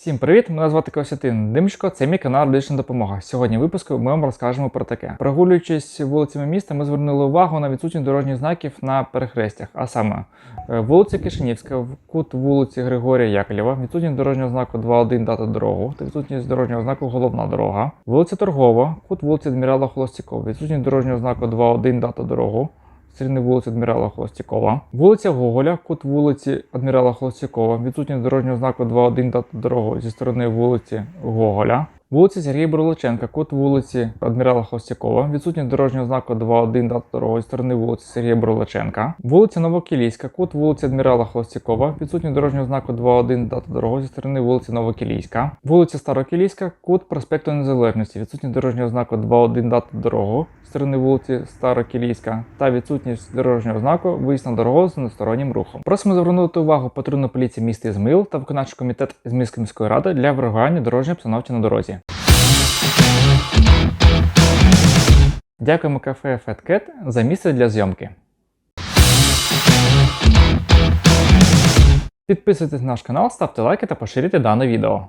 Всім привіт! Мене звати Костянтин Димчко, це мій канал Медична допомога. Сьогодні в випуску ми вам розкажемо про таке. Прогулюючись вулицями міста, ми звернули увагу на відсутність дорожніх знаків на перехрестях, а саме е, вулиця Кишинівська, кут вулиці Григорія Яковлєва, відсутність дорожнього знаку 2.1 дата дорогу та відсутність дорожнього знаку головна дорога. Вулиця Торгова, кут вулиці Адмірала Холостякова, відсутність дорожнього знаку 2.1 дата дорогу. Стрільни вулиці Адмірала Холостякова. Вулиця Гоголя, кут вулиці Адмірала Холостякова, відсутність дорожнього знаку 2.1 дата дорогу зі сторони вулиці Гоголя. Вулиця Сергія Бурлаченка, кут вулиці Адмірала Холостякова, відсутність дорожнього знаку 2.1 дата дорогу зі сторони вулиці Сергія Бурлаченка. Вулиця Новокілійська, кут вулиці Адмірала Холостякова, відсутність дорожнього знаку 2.1 дата дорогу зі сторони вулиці Новокілійська. Вулиця Старокілійська, кут проспекту Незалежності, відсутність дорожнього знаку 2.1 дата дорогу сторони вулиці Старокілійська та відсутність дорожнього знаку виїзд на дорогу з одностороннім рухом. Просимо звернути увагу патрульної поліції міста Ізмаїл та виконавчий комітет Ізмаїльської міської ради для врегулювання дорожньої обстановки на дорозі. Дякуємо кафе Fat Cat за місце для зйомки. Підписуйтесь на наш канал, ставте лайки та поширюйте дане відео.